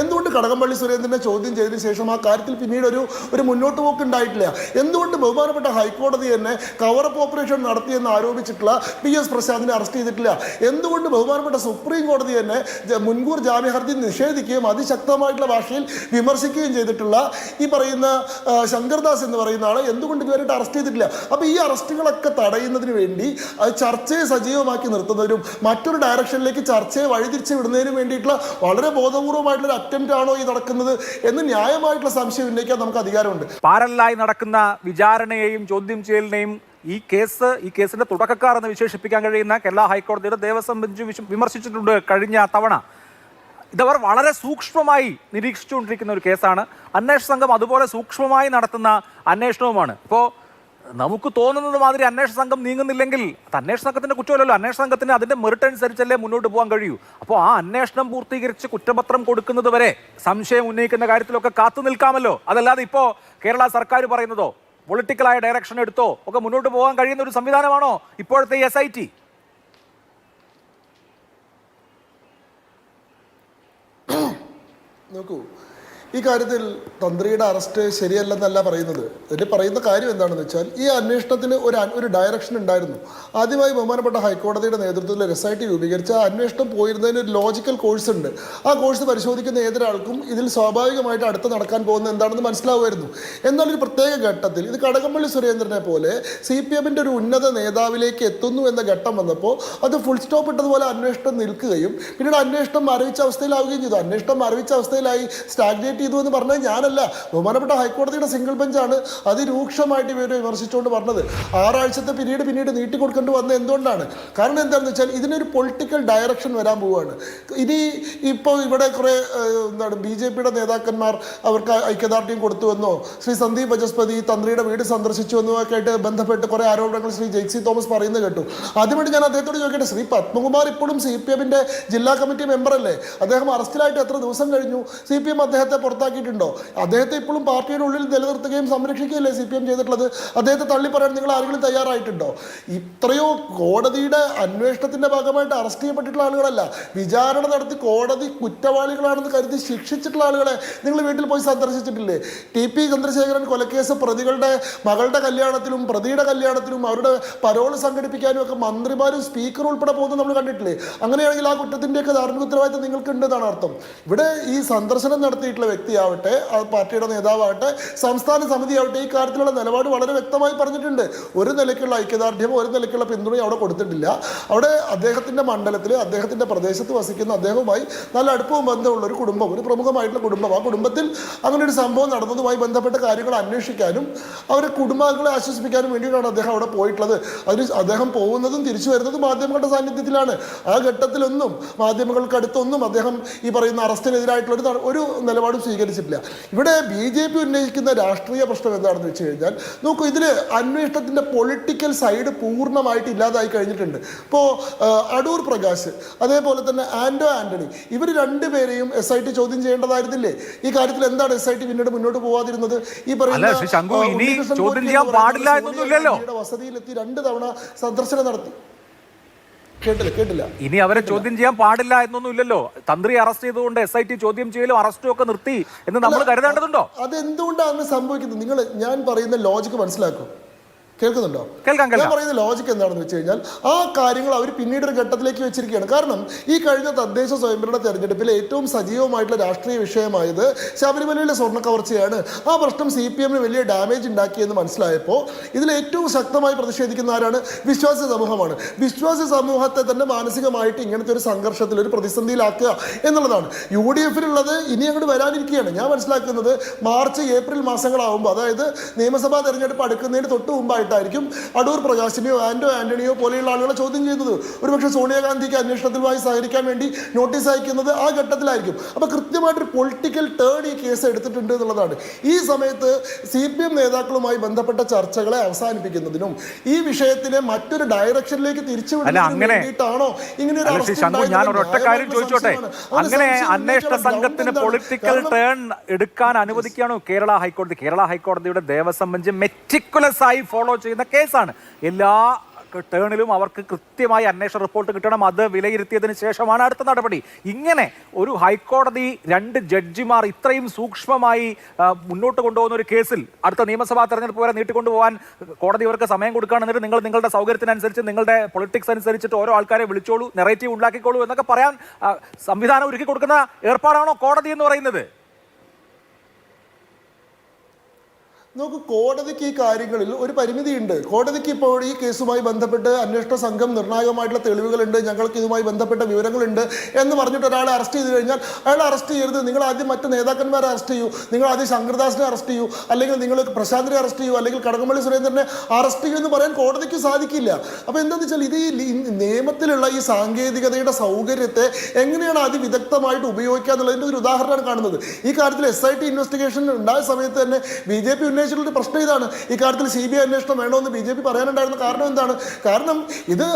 എന്തുകൊണ്ട് കടകംപള്ളി സുരേന്ദ്രനെ ചോദ്യം ചെയ്തതിനു ശേഷം ആ കാര്യത്തിൽ പിന്നീട് ഒരു ഒരു മുന്നോട്ട് പോക്ക് ഉണ്ടായിട്ടില്ല എന്തുകൊണ്ട് ബഹുമാനപ്പെട്ട ഹൈക്കോടതി തന്നെ കവറപ്പ് ഓപ്പറേഷൻ നടത്തിയെന്ന് ആരോപിച്ചിട്ടുള്ള പി എസ് പ്രശാന്തിനെ അറസ്റ്റ് ചെയ്തിട്ടില്ല. എന്തുകൊണ്ട് ബഹുമാനപ്പെട്ട സുപ്രീം കോടതി തന്നെ മുൻകൂർ ജാമ്യ ഹർജി നിഷേധിക്കുകയും അതിശക്തമായിട്ടുള്ള ഭാഷയിൽ വിമർശിക്കുകയും ചെയ്തിട്ടുള്ള ഈ പറയുന്ന ശങ്കർദാസ് എന്ന് പറയുന്ന ആളെ എന്തുകൊണ്ട് ഇതുവരെയായിട്ട് അറസ്റ്റ് ചെയ്തിട്ടില്ല? അപ്പോൾ ഈ അറസ്റ്റുകളൊക്കെ തടയുന്നതിന് വേണ്ടി ചർച്ചയെ സജീവമാക്കി നിർത്തുന്നതിനും മറ്റൊരു ഡയറക്ഷനിലേക്ക് ചർച്ചയെ വഴിതിരിച്ച് വിടുന്നതിനും വേണ്ടിയിട്ടുള്ള വളരെ ബോധപൂർവമായിട്ടുള്ള അറ്റംപ്റ്റ് ആണോ ഈ നടക്കുന്നത് എന്ന് ന്യായമായിട്ടുള്ള സംശയം ഉന്നയിക്കാൻ നമുക്ക് അധികാരമുണ്ട്. പാരലായി നടക്കുന്ന വിചാരണയെയും ചോദ്യം ചെയ്യലിനെയും ഈ കേസ് ഈ കേസിന്റെ തുടക്കക്കാർ എന്ന് വിശേഷിപ്പിക്കാൻ കഴിയുന്ന കേരള ഹൈക്കോടതിയുടെ ദേവസ്വം ബെഞ്ച് വിമർശിച്ചിട്ടുണ്ട് കഴിഞ്ഞ തവണ. ഇതവർ വളരെ സൂക്ഷ്മമായി നിരീക്ഷിച്ചുകൊണ്ടിരിക്കുന്ന ഒരു കേസാണ്. അന്വേഷണ സംഘം അതുപോലെ സൂക്ഷ്മമായി നടത്തുന്ന അന്വേഷണവുമാണ്. ഇപ്പോൾ നമുക്ക് തോന്നുന്നത് മാതിരി അന്വേഷണ സംഘം നീങ്ങുന്നില്ലെങ്കിൽ അത് അന്വേഷണ സംഘത്തിന്റെ കുറ്റമല്ലല്ലോ. അന്വേഷണ സംഘത്തിന് അതിന്റെ മെറിറ്റ് അനുസരിച്ചല്ലേ മുന്നോട്ട് പോകാൻ കഴിയൂ. അപ്പോൾ ആ അന്വേഷണം പൂർത്തീകരിച്ച് കുറ്റപത്രം കൊടുക്കുന്നത് വരെ സംശയം ഉന്നയിക്കുന്ന കാര്യത്തിലൊക്കെ കാത്തു നിൽക്കാമല്ലോ. അതല്ലാതെ ഇപ്പോൾ കേരള സർക്കാർ പറയുന്നതോ പൊളിറ്റിക്കലായ ഡയറക്ഷൻ എടുത്തോ ഒക്കെ മുന്നോട്ട് പോകാൻ കഴിയുന്ന ഒരു സംവിധാനമാണോ ഇപ്പോഴത്തെ എസ് ഐ ടി നോക്കൂ ഈ കാര്യത്തിൽ തന്ത്രിയുടെ അറസ്റ്റ് ശരിയല്ലെന്നല്ല പറയുന്നത്. ഇതിൽ പറയുന്ന കാര്യം എന്താണെന്ന് വെച്ചാൽ ഈ അന്വേഷണത്തിന് ഒരു ഒരു ഡയറക്ഷൻ ഉണ്ടായിരുന്നു. ആദ്യമായി ബഹുമാനപ്പെട്ട ഹൈക്കോടതിയുടെ നേതൃത്വത്തിൽ എസ് ഐ ടി രൂപീകരിച്ച അന്വേഷണം പോയിരുന്നതിന് ഒരു ലോജിക്കൽ കോഴ്സ് ഉണ്ട്. ആ കോഴ്സ് പരിശോധിക്കുന്ന ഏതൊരാൾക്കും ഇതിൽ സ്വാഭാവികമായിട്ട് അടുത്ത് നടക്കാൻ പോകുന്നത് എന്താണെന്ന് മനസ്സിലാവുമായിരുന്നു. എന്നാൽ ഒരു പ്രത്യേക ഘട്ടത്തിൽ ഇത് കടകംപള്ളി സുരേന്ദ്രനെ പോലെ സി പി എമ്മിന്റെ ഒരു ഉന്നത നേതാവിലേക്ക് എത്തുന്നു എന്ന ഘട്ടം വന്നപ്പോൾ അത് ഫുൾ സ്റ്റോപ്പ് ഇട്ടതുപോലെ അന്വേഷണം നിൽക്കുകയും പിന്നീട് അന്വേഷണം മരവിച്ച അവസ്ഥയിലാവുകയും ചെയ്തു. അന്വേഷണം മരവിച്ച അവസ്ഥയിലായി സ്റ്റാഗ്നേറ്റ് ചെയ്തു എന്ന് പറഞ്ഞത് ഞാനല്ല. ബഹുമാനപ്പെട്ട ഹൈക്കോടതിയുടെ സിംഗിൾ ബെഞ്ചാണ് അതിരൂക്ഷമായിട്ട് ഇവരെ വിമർശിച്ചുകൊണ്ട് പറഞ്ഞത്. ആറാഴ്ചത്തെ പിന്നീട് പിന്നീട് നീട്ടിക്കൊടുക്കേണ്ടി വന്നത് എന്തുകൊണ്ടാണ്? കാരണം എന്താണെന്ന് വെച്ചാൽ ഇതിനൊരു പൊളിറ്റിക്കൽ ഡയറക്ഷൻ വരാൻ പോവുകയാണ്. ഇനി ഇപ്പോൾ ഇവിടെ കുറേ എന്താണ് ബി ജെ പിയുടെ നേതാക്കന്മാർ അവർക്ക് ഐക്യദാർഢ്യം കൊടുത്തുവെന്നോ ശ്രീ സന്ദീപ് ബജസ്പതി തന്ത്രിയുടെ വീട് സന്ദർശിച്ചു എന്നോ ഒക്കെ ആയിട്ട് ബന്ധപ്പെട്ട് കുറേ ആരോപണങ്ങൾ ശ്രീ ജെയ്സി തോമസ് പറയുന്നത് കേട്ടു. ആദ്യമായിട്ട് ഞാൻ അദ്ദേഹത്തോട് ചോദിക്കട്ടെ ശ്രീ പത്മകുമാർ ഇപ്പോഴും സി പി എമ്മിന്റെ ജില്ലാ കമ്മിറ്റി മെമ്പറല്ലേ? അദ്ദേഹം അറസ്റ്റിലായിട്ട് എത്ര ദിവസം കഴിഞ്ഞു? സി പി എം അദ്ദേഹത്തെ പുറത്താക്കിയിട്ടുണ്ടോ? അദ്ദേഹത്തെ ഇപ്പോഴും പാർട്ടിയുടെ ഉള്ളിൽ നിലനിർത്തുകയും സംരക്ഷിക്കുകയല്ലേ സി പി എം ചെയ്തിട്ടുള്ളത്? അദ്ദേഹത്തെ തള്ളി പറയാൻ നിങ്ങൾ ആരെങ്കിലും തയ്യാറായിട്ടുണ്ടോ? ഇത്രയോ കോടതിയുടെ അന്വേഷണത്തിന്റെ ഭാഗമായിട്ട് അറസ്റ്റ് ചെയ്യപ്പെട്ടിട്ടുള്ള ആളുകളല്ല വിചാരണ നടത്തി കോടതി കുറ്റവാളികളാണെന്ന് കരുതി ശിക്ഷിച്ചിട്ടുള്ള ആളുകളെ നിങ്ങൾ വീട്ടിൽ പോയി സന്ദർശിച്ചിട്ടില്ലേ? ടി പി ചന്ദ്രശേഖരൻ കൊലക്കേസ് പ്രതികളുടെ മകളുടെ കല്യാണത്തിലും പ്രതിയുടെ കല്യാണത്തിലും അവരുടെ പരോൾ സംഘടിപ്പിക്കാനും ഒക്കെ മന്ത്രിമാരും സ്പീക്കറും ഉൾപ്പെടെ പോകുന്നത് നമ്മൾ കണ്ടിട്ടില്ലേ? അങ്ങനെയാണെങ്കിൽ ആ കുറ്റത്തിന്റെയൊക്കെ ധാർമ്മിക ഉത്തരവാദിത്തം നിങ്ങൾക്ക് ഉണ്ടെന്നാണ് അർത്ഥം. ഇവിടെ ഈ സന്ദർശനം നടത്തിയിട്ടുള്ള വ്യക്തിയാവട്ടെ ആ പാർട്ടിയുടെ നേതാവാകട്ടെ സംസ്ഥാന സമിതിയാവട്ടെ ഈ കാര്യത്തിലുള്ള നിലപാട് വളരെ വ്യക്തമായി പറഞ്ഞിട്ടുണ്ട്. ഒരു നിലയ്ക്കുള്ള ഐക്യദാർഢ്യമോ ഒരു നിലയ്ക്കുള്ള പിന്തുണയോ അവിടെ കൊടുത്തിട്ടില്ല. അവിടെ അദ്ദേഹത്തിന്റെ മണ്ഡലത്തിൽ അദ്ദേഹത്തിന്റെ പ്രദേശത്ത് വസിക്കുന്ന അദ്ദേഹവുമായി നല്ല അടുപ്പവും ബന്ധമുള്ള ഒരു കുടുംബം ഒരു പ്രമുഖമായിട്ടുള്ള കുടുംബം. ആ കുടുംബത്തിൽ അങ്ങനെ ഒരു സംഭവം നടന്നതുമായി ബന്ധപ്പെട്ട കാര്യങ്ങൾ അന്വേഷിക്കാനും അവരെ കുടുംബാംഗങ്ങളെ ആശ്വസിപ്പിക്കാനും വേണ്ടിയിട്ടാണ് അദ്ദേഹം അവിടെ പോയിട്ടുള്ളത്. അതിന് അദ്ദേഹം പോകുന്നതും തിരിച്ചു വരുന്നതും മാധ്യമങ്ങളുടെ സാന്നിധ്യത്തിലാണ്. ആ ഘട്ടത്തിലൊന്നും മാധ്യമങ്ങൾക്ക് അടുത്തൊന്നും അദ്ദേഹം ഈ പറയുന്ന അറസ്റ്റിനെതിരായിട്ടുള്ള ഒരു ഒരു നിലപാടും സ്വീകരിച്ചിട്ടില്ല. ഇവിടെ ബി ജെ പി ഉന്നയിക്കുന്ന രാഷ്ട്രീയ പ്രശ്നം എന്താണെന്ന് വെച്ച് കഴിഞ്ഞാൽ നോക്കൂ ഇതിൽ അന്വേഷണത്തിന്റെ പൊളിറ്റിക്കൽ സൈഡ് പൂർണമായിട്ട് ഇല്ലാതായി കഴിഞ്ഞിട്ടുണ്ട്. ഇപ്പോൾ അടൂർ പ്രകാശ് അതേപോലെ തന്നെ ആൻഡോ ആന്റണി. ഇവർ രണ്ടുപേരെയും എസ് ഐ ടി ചോദ്യം ചെയ്യേണ്ടതായിരുന്നില്ലേ? ഈ കാര്യത്തിൽ എന്താണ് എസ് ഐ ടി പിന്നീട് മുന്നോട്ട് പോവാതിരുന്നത്? ഈ പറയുന്ന വസതിയിലെത്തി രണ്ട് തവണ സന്ദർശനം നടത്തി. കേട്ടില്ല കേട്ടില്ല. ഇനി അവരെ ചോദ്യം ചെയ്യാൻ പാടില്ല എന്നൊന്നും ഇല്ലല്ലോ തന്ത്രി അറസ്റ്റ് ചെയ്തുകൊണ്ട് എസ് ഐ ടി ചോദ്യം ചെയ്യലും അറസ്റ്റും ഒക്കെ നിർത്തി എന്ന് നമ്മൾ കരുതേണ്ടതുണ്ടോ? അതെന്തുകൊണ്ടാണ് സംഭവിക്കുന്നത്? നിങ്ങൾ ഞാൻ പറയുന്ന ലോജിക്ക് മനസ്സിലാക്കും. കേൾക്കുന്നുണ്ടോ? കേൾക്കാം, ഞാൻ പറയുന്ന ലോജിക് എന്താണെന്ന് വെച്ച് കഴിഞ്ഞാൽ ആ കാര്യങ്ങൾ അവർ പിന്നീട് ഒരു ഘട്ടത്തിലേക്ക് വെച്ചിരിക്കുകയാണ്. കാരണം ഈ കഴിഞ്ഞ തദ്ദേശ സ്വയംഭരണ തെരഞ്ഞെടുപ്പിൽ ഏറ്റവും സജീവമായിട്ടുള്ള രാഷ്ട്രീയ വിഷയമായത് ശബരിമലയിലെ സ്വർണ കവർച്ചയാണ്. ആ പ്രശ്നം സി പി എമ്മിന് വലിയ ഡാമേജ് ഉണ്ടാക്കിയെന്ന് മനസ്സിലായപ്പോൾ ഇതിൽ ഏറ്റവും ശക്തമായി പ്രതിഷേധിക്കുന്ന ആരാണ്? വിശ്വാസ സമൂഹമാണ്. വിശ്വാസ സമൂഹത്തെ തന്നെ മാനസികമായിട്ട് ഇങ്ങനത്തെ ഒരു സംഘർഷത്തിൽ ഒരു പ്രതിസന്ധിയിലാക്കുക എന്നുള്ളതാണ്. യു ഡി എഫിലുള്ളത് ഇനി അങ്ങോട്ട് വരാനിരിക്കുകയാണ്. ഞാൻ മനസ്സിലാക്കുന്നത് മാർച്ച് ഏപ്രിൽ മാസങ്ങളാവുമ്പോൾ അതായത് നിയമസഭാ തെരഞ്ഞെടുപ്പ് അടുക്കുന്നതിന് തൊട്ട് മുമ്പായിട്ടായിരിക്കും അടൂർ പ്രകാശിനെയോ ആൻഡോ ആന്റണിയോ പോലെയുള്ള ആളുകളെ ചോദ്യം ചെയ്യുന്നത്. ഒരുപക്ഷെ സോണിയാഗാന്ധിക്ക് അന്വേഷണത്തിലുമായി സഹകരിക്കാൻ വേണ്ടി നോട്ടീസ് അയക്കുന്നത് ആ ഘട്ടത്തിലായിരിക്കും. അപ്പോൾ കൃത്യമായിട്ടൊരു പൊളിറ്റിക്കൽ ടേൺ ഈ കേസ് എടുത്തിട്ടുണ്ട് എന്നുള്ളതാണ്. ഈ സമയത്ത് സി പി എം നേതാക്കളുമായി ബന്ധപ്പെട്ട ചർച്ചകളെ അവസാനിപ്പിക്കുന്നതിനും ഈ വിഷയത്തിനെ മറ്റൊരു ഡയറക്ഷനിലേക്ക് തിരിച്ചു വേണ്ടിയിട്ടാണോ ഇങ്ങനെ ഞാൻ ഒരൊറ്റ കാര്യം ചോദിച്ചോട്ടെ? അങ്ങനെ അന്വേഷണ സംഘത്തിന് പൊളിറ്റിക്കൽ ടേൺ എടുക്കാൻ അനുവദിക്കുകയാണോ കേരള ഹൈക്കോടതി. കേരള ഹൈക്കോടതിയുടെ ദേവസ്വം ബെഞ്ച് മെറ്റിക്കുലസ് ആയി ഫോളോ ചെയ്യുന്ന കേസാണ്. എല്ലാ ടേണിലും അവർക്ക് കൃത്യമായി അന്വേഷണ റിപ്പോർട്ട് കിട്ടണം. അത് വിലയിരുത്തിയതിന് ശേഷമാണ് അടുത്ത നടപടി. ഇങ്ങനെ ഒരു ഹൈക്കോടതി രണ്ട് ജഡ്ജിമാർ ഇത്രയും സൂക്ഷ്മമായി മുന്നോട്ട് കൊണ്ടുപോകുന്ന ഒരു കേസിൽ അടുത്ത നിയമസഭാ തെരഞ്ഞെടുപ്പ് വരെ നീട്ടിക്കൊണ്ടുപോകാൻ കോടതി ഇവർക്ക് സമയം കൊടുക്കുകയാണെന്നിട്ട് നിങ്ങൾ നിങ്ങളുടെ സൗകര്യത്തിനനുസരിച്ച് നിങ്ങളുടെ പൊളിറ്റിക്സ് അനുസരിച്ചിട്ട് ഓരോ ആൾക്കാരെ വിളിച്ചോളൂ നെറേറ്റീവ് ഉണ്ടാക്കിക്കോളൂ എന്നൊക്കെ പറയാൻ സംവിധാനം ഒരുക്കി കൊടുക്കുന്ന ഏർപ്പാടാണോ കോടതി എന്ന് പറയുന്നത്? നോക്കൂ കോടതിക്ക് ഈ കാര്യങ്ങളിൽ ഒരു പരിമിതിയുണ്ട്. കോടതിക്ക് ഇപ്പോൾ ഈ കേസുമായി ബന്ധപ്പെട്ട് അന്വേഷണ സംഘം നിർണായകമായിട്ടുള്ള തെളിവുകളുണ്ട്. ഞങ്ങൾക്ക് ഇതുമായി ബന്ധപ്പെട്ട വിവരങ്ങളുണ്ട് എന്ന് പറഞ്ഞിട്ട് ഒരാളെ അറസ്റ്റ് ചെയ്ത് കഴിഞ്ഞാൽ അയാൾ അറസ്റ്റ് ചെയ്യരുത്. നിങ്ങൾ ആദ്യം മറ്റ് നേതാക്കന്മാരെ അറസ്റ്റ് ചെയ്യൂ. നിങ്ങൾ ആദ്യം ശങ്കർദാസിനെ അറസ്റ്റ് ചെയ്യൂ. അല്ലെങ്കിൽ നിങ്ങൾ പ്രശാന്തിനെ അറസ്റ്റ് ചെയ്യൂ. അല്ലെങ്കിൽ കടകംപള്ളി സുരേന്ദ്രനെ അറസ്റ്റ് ചെയ്യൂ എന്ന് പറയാൻ കോടതിക്ക് സാധിക്കില്ല. അപ്പോൾ എന്താണെന്ന് വെച്ചാൽ ഇത് ഈ നിയമത്തിലുള്ള ഈ സാങ്കേതികതയുടെ സൗകര്യത്തെ എങ്ങനെയാണ് അതിവിദഗ്ധമായിട്ട് ഉപയോഗിക്കുക എന്നുള്ളതിന്റെ ഒരു ഉദാഹരണമാണ് കാണുന്നത്. ഈ കാര്യത്തിൽ എസ് ഐ ടി ഇൻവെസ്റ്റിഗേഷൻ ഉണ്ടായ സമയത്ത് തന്നെ ബി ജെ പി ഉന്നയിച്ചിട്ടുള്ള ഒരു പ്രശ്നം ഇതാണ്. ഈ കാര്യത്തിൽ സി ബി ഐ അന്വേഷണം വേണമെന്ന് ബി ജെ പി പറയാനുണ്ടായിരുന്ന കാരണം എന്താണ്? കാരണം ഇത്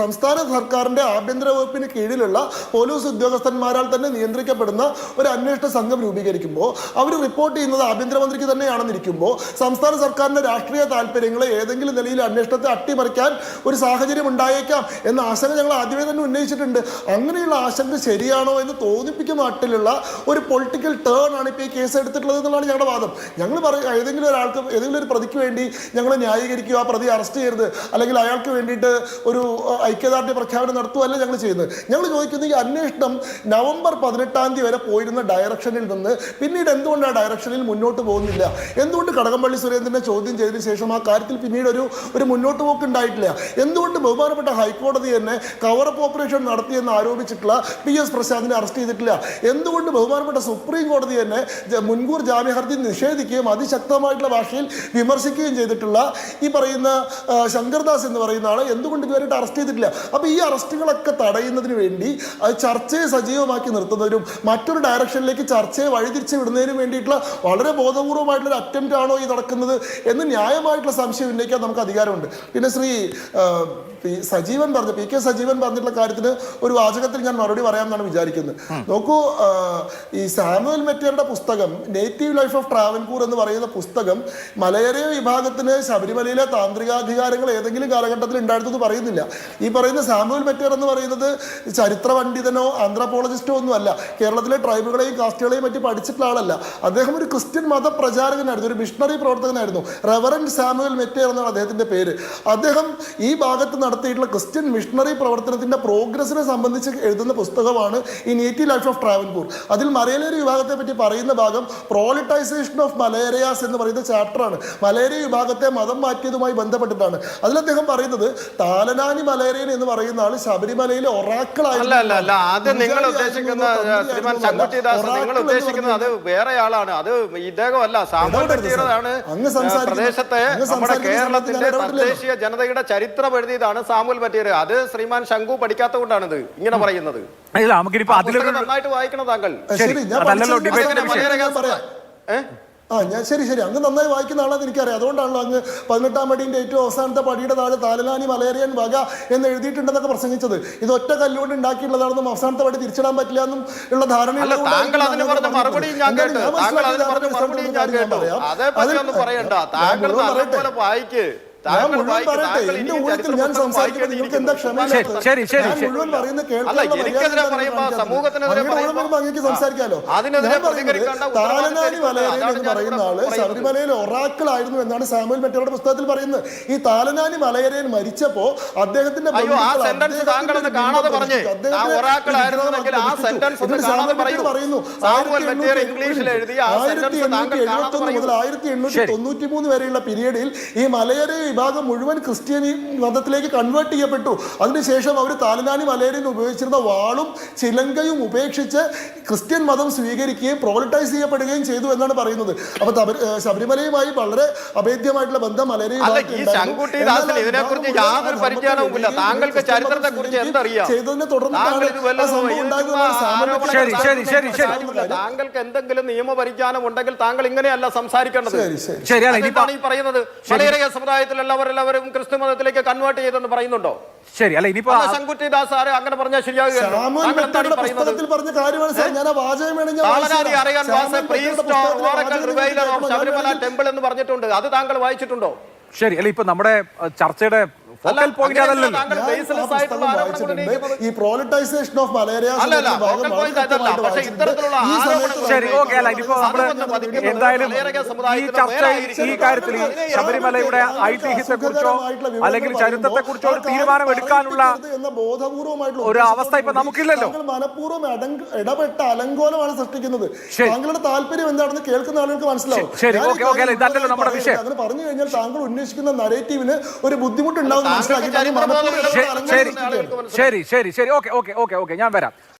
സംസ്ഥാന സർക്കാരിന്റെ ആഭ്യന്തര വകുപ്പിന് കീഴിലുള്ള പോലീസ് ഉദ്യോഗസ്ഥന്മാരാൽ തന്നെ നിയന്ത്രിക്കപ്പെടുന്ന ഒരു അന്വേഷണ സംഘം രൂപീകരിക്കുമ്പോൾ അവർ റിപ്പോർട്ട് ചെയ്യുന്നത് ആഭ്യന്തരമന്ത്രിക്ക് തന്നെയാണെന്നിരിക്കുമ്പോൾ സംസ്ഥാന സർക്കാരിന്റെ രാഷ്ട്രീയ താല്പര്യങ്ങളെ ഏതെങ്കിലും നിലയിൽ അന്വേഷണത്തെ അട്ടിമറിക്കാൻ ഒരു സാഹചര്യം ഉണ്ടായേക്കാം എന്ന ആശങ്ക ഞങ്ങൾ ആദ്യമേ തന്നെ ഉന്നയിച്ചിട്ടുണ്ട്. അങ്ങനെയുള്ള ആശങ്ക ശരിയാണോ എന്ന് തോന്നിപ്പിക്കുന്ന നാട്ടിലുള്ള ഒരു പൊളിറ്റിക്കൽ ടേൺ ആണ് ഇപ്പോൾ ഈ കേസ് എടുത്തിട്ടുള്ളത് എന്നുള്ളതാണ് ഞങ്ങളുടെ വാദം. ഞങ്ങൾ പറയും ഏതെങ്കിലും ഒരാൾക്ക് ഏതെങ്കിലും ഒരു പ്രതിക്ക് വേണ്ടി ഞങ്ങൾ ന്യായീകരിക്കുക ആ പ്രതി അറസ്റ്റ് ചെയ്യരുത്. അല്ലെങ്കിൽ അയാൾക്ക് വേണ്ടിയിട്ട് ഒരു ഐക്യദാർഢ്യ പ്രഖ്യാപനം നടത്തുകയല്ല ഞങ്ങൾ ചെയ്യുന്നത്. ഞങ്ങൾ ചോദിക്കുന്നത് ഈ അന്വേഷണം നവംബർ പതിനെട്ടാം തീയതി വരെ പോയിരുന്ന ഡയറക്ഷനിൽ നിന്ന് പിന്നീട് എന്തുകൊണ്ട് ആ ഡയറക്ഷനിൽ മുന്നോട്ട് പോകുന്നില്ല? എന്തുകൊണ്ട് കടകംപള്ളി സുരേന്ദ്രനെ ചോദ്യം ചെയ്തതിന് ശേഷം ആ കാര്യത്തിൽ പിന്നീട് ഒരു ഒരു മുന്നോട്ട് പോക്ക് ഉണ്ടായിട്ടില്ല എന്തുകൊണ്ട് ബഹുമാനപ്പെട്ട ഹൈക്കോടതി തന്നെ കവറപ്പ് ഓപ്പറേഷൻ നടത്തിയെന്ന് ആരോപിച്ചിട്ടുള്ള പി എസ് പ്രസാദിനെ അറസ്റ്റ് ചെയ്തിട്ടില്ല? എന്തുകൊണ്ട് ബഹുമാനപ്പെട്ട സുപ്രീം കോടതി തന്നെ മുൻകൂർ ജാമ്യ ഹർജി നിഷേധിക്കുകയും അതിശക്തമായിട്ടുള്ള ഭാഷയിൽ വിമർശിക്കുകയും ചെയ്തിട്ടുള്ള ഈ പറയുന്ന ശങ്കർദാസ് എന്ന് പറയുന്ന ആളെ എന്തുകൊണ്ട് ഇതുവരെയായിട്ട് അറസ്റ്റ് ചെയ്തിട്ടില്ല? അപ്പോൾ ഈ അറസ്റ്റുകളൊക്കെ തടയുന്നതിന് വേണ്ടി ചർച്ചയെ സജീവമാക്കി നിർത്തുന്നതിനും മറ്റൊരു ഡയറക്ഷനിലേക്ക് ചർച്ചയെ വഴിതിരിച്ച് വിടുന്നതിനും വേണ്ടിയിട്ടുള്ള വളരെ ബോധപൂർവമായിട്ടുള്ള അറ്റംപ്റ്റ് ആണോ ഈ നടക്കുന്നത് എന്ന് ന്യായമായിട്ടുള്ള സംശയം ഉന്നയിക്കാൻ നമുക്ക് അധികാരമുണ്ട്. പിന്നെ ശ്രീ പി സജീവൻ പറഞ്ഞ പി കെ സജീവൻ പറഞ്ഞിട്ടുള്ള കാര്യത്തിന് ഒരു വാചകത്തിൽ ഞാൻ മറുപടി പറയാമെന്നാണ് വിചാരിക്കുന്നത്. നോക്കൂ ഈ സാമുവൽ മെറ്റിയറുടെ പുസ്തകം നേറ്റീവ് ലൈഫ് ഓഫ് ട്രാവൻകൂർ എന്ന് പറയുന്ന പുസ്തകം മലയറിയ വിഭാഗത്തിന് ശബരിമലയിലെ താന്ത്രികാധികാരങ്ങൾ ഏതെങ്കിലും കാലഘട്ടത്തിൽ ഉണ്ടായിരുന്നത് പറയുന്നില്ല. ഈ പറയുന്ന സാമുവൽ മെറ്റർ എന്ന് പറയുന്നത് ചരിത്ര പണ്ഡിതനോ ആന്ത്രപ്പോളജിസ്റ്റോ ഒന്നുമല്ല കേരളത്തിലെ ട്രൈബുകളെയും കാസ്റ്റുകളെയും പറ്റി പഠിച്ചിട്ടുള്ള ആളല്ല. അദ്ദേഹം ഒരു ക്രിസ്ത്യൻ മതപ്രചാരകനായിരുന്നു ഒരു മിഷണറി പ്രവർത്തകനായിരുന്നു. റെവറൻഡ് സാമുവൽ മെറ്റേർ എന്നാണ് അദ്ദേഹത്തിന്റെ പേര്. അദ്ദേഹം ഈ ഭാഗത്ത് നടത്തിയിട്ടുള്ള ക്രിസ്ത്യൻ മിഷണറി പ്രവർത്തനത്തിന്റെ പ്രോഗ്രസിനെ സംബന്ധിച്ച് എഴുതുന്ന പുസ്തകമാണ് ഈ നീറ്റി ലൈഫ് ഓഫ് ട്രാവൻപൂർ അതിൽ മലയാളി വിഭാഗത്തെ പറ്റി പറയുന്ന ഭാഗം പ്രോളിറ്റൈസേഷൻ ഓഫ് മലേറിയാസ് എന്ന് പറയുന്ന ചാപ്റ്ററാണ്. മലേറിയ വിഭാഗത്തെ മതം മാറ്റിയതുമായി ബന്ധപ്പെട്ടിട്ടാണ്. അതിൽ അദ്ദേഹം പറയുന്നത് താലനാനി മലേറിയൻ എന്ന് പറയുന്ന ആൾ ശബരിമലയിലെ അല്ല അല്ല അല്ല. ആദ്യം നിങ്ങൾ ഉദ്ദേശിക്കുന്ന ശ്രീമാൻ ശങ്കുട്ടിദാസ് നിങ്ങൾ ഉദ്ദേശിക്കുന്നത് അത് വേറെ ആളാണ് അത് ഇദ്ദേഹമല്ല പ്രദേശത്തെ നമ്മുടെ കേരളത്തിന്റെ തദ്ദേശീയ ജനതയുടെ ചരിത്രം എഴുതിയതാണ് സാമുൽ പറ്റിയത് അത് ശ്രീമാൻ ശങ്കു പഠിക്കാത്ത കൊണ്ടാണിത് ഇങ്ങനെ പറയുന്നത്. നന്നായിട്ട് വായിക്കണം താങ്കൾ. ശരി അതല്ലല്ലോ പറയാം. ഏഹ്? ആ ഞാൻ ശരി ശരി. അങ്ങ് നന്നായി വായിക്കുന്ന ആളാന്ന് എനിക്കറിയാം. അതുകൊണ്ടാണല്ലോ അങ്ങ് പതിനെട്ടാം അടീന്റെ ഏറ്റവും അവസാനത്തെ പടിയുടെ താഴെ താലലാനി മലേറിയൻ വക എന്ന് എഴുതിയിട്ടുണ്ടെന്നൊക്കെ പ്രസംഗിച്ചത്. ഇത് ഒറ്റ കല്ലുകൊണ്ട് ഉണ്ടാക്കിയിട്ടുള്ളതാണെന്നും അവസാനത്തെ പടി തിരിച്ചിടാൻ പറ്റില്ല എന്നും ഉള്ള ധാരണ അല്ല താങ്കൾ അതിന് പറഞ്ഞ മറുപടിയും ഞാൻ കേട്ടു താങ്കൾ അതിന് പറഞ്ഞ മറുപടിയും ഞാൻ കേട്ടു. അതേപ്പറ്റി പറയണ്ട. താങ്കൾ നല്ലപോലെ വായിക്ക്. സംസാരിക്കാലോ? എന്ന് പറയുന്ന ആൾ. ശബരിമലയിൽ ഒറാക്കിളായിരുന്നു എന്നാണ് സാമുവൽ മറ്റവരുടെ പുസ്തകത്തിൽ പറയുന്നത്. ഈ താലനാനി മലയരയൻ മരിച്ചപ്പോ അദ്ദേഹത്തിന്റെ പറയുന്നു. ആയിരത്തി എണ്ണൂറ്റി എഴുപത്തി ഒന്ന് മുതൽ ആയിരത്തി എണ്ണൂറ്റി തൊണ്ണൂറ്റി മൂന്ന് വരെയുള്ള പീരീഡിൽ ഈ മലയര വിഭാഗം മുഴുവൻ ക്രിസ്ത്യാനി മതത്തിലേക്ക് കൺവേർട്ട് ചെയ്യപ്പെട്ടു. അതിനുശേഷം അവർ താലനാനി മലയരിൽ ഉപയോഗിച്ചിരുന്ന വാളും ചിലങ്കയും ഉപേക്ഷിച്ച് ക്രിസ്ത്യൻ മതം സ്വീകരിക്കുകയും പ്രോളിറ്റൈസ് ചെയ്യപ്പെടുകയും ചെയ്തു എന്നാണ് പറയുന്നത്. അപ്പൊ ശബരിമലയുമായി വളരെ അഭേദ്യമായിട്ടുള്ള ബന്ധം പരിജ്ഞാനവുമില്ല. താങ്കൾക്ക് എന്തറിയാം? ചെയ്തതിനെ തുടർന്ന്. താങ്കൾക്ക് എന്തെങ്കിലും നിയമപരിജ്ഞാനം ഉണ്ടെങ്കിൽ താങ്കൾ ഇങ്ങനെയല്ല സംസാരിക്കേണ്ടത്. ശരിയാണ് ഈ പറയുന്നത്? മലയറിയ സമുദായത്തിലുള്ളവരെല്ലാവരും ക്രിസ്തു മതത്തിലേക്ക് കൺവേർട്ട് ചെയ്തെന്ന് പറയുന്നുണ്ടോ? ശരി അല്ല ഇനിയിപ്പോ ശങ്കുറ്റിദാസ് ദാസ് ആരെ അങ്ങനെ പറഞ്ഞാൽ ശബരിമല ടെമ്പിൾ എന്ന് പറഞ്ഞിട്ടുണ്ട്. അത് താങ്കൾ വായിച്ചിട്ടുണ്ടോ? ശരി അല്ല ഇപ്പൊ നമ്മുടെ ചർച്ചയുടെ ഈ പ്രോളിറ്റൈസേഷൻ ഓഫ് മലേറിയ എന്തായാലും ഈ ചർച്ച ഈ കാര്യത്തിൽ ശബരിമലയുടെ ഐതിഹ്യത്തെ കുറിച്ചോ അല്ലെങ്കിൽ ചരിത്രത്തെ കുറിച്ചോ ഒരു തീരുമാനം എടുക്കാനുള്ള എന്ന ബോധപൂർവമായിട്ടുള്ള ഒരു അവസ്ഥ ഇപ്പൊ നമുക്കില്ലല്ലോ. താങ്കൾ മനഃപൂർവം ഇടപെട്ട അലങ്കോലമാണ് സൃഷ്ടിക്കുന്നത്. താങ്കളുടെ താല്പര്യം എന്താണെന്ന് കേൾക്കുന്ന ആളുകൾക്ക് മനസ്സിലാവും. അങ്ങനെ പറഞ്ഞു കഴിഞ്ഞാൽ താങ്കൾ ഉന്നയിക്കുന്ന നരേറ്റീവിന് ഒരു ബുദ്ധിമുട്ടുണ്ടാവും ശരി ശരി ശരി ശരി. Okay okay okay okay. ഞാൻ വരാം.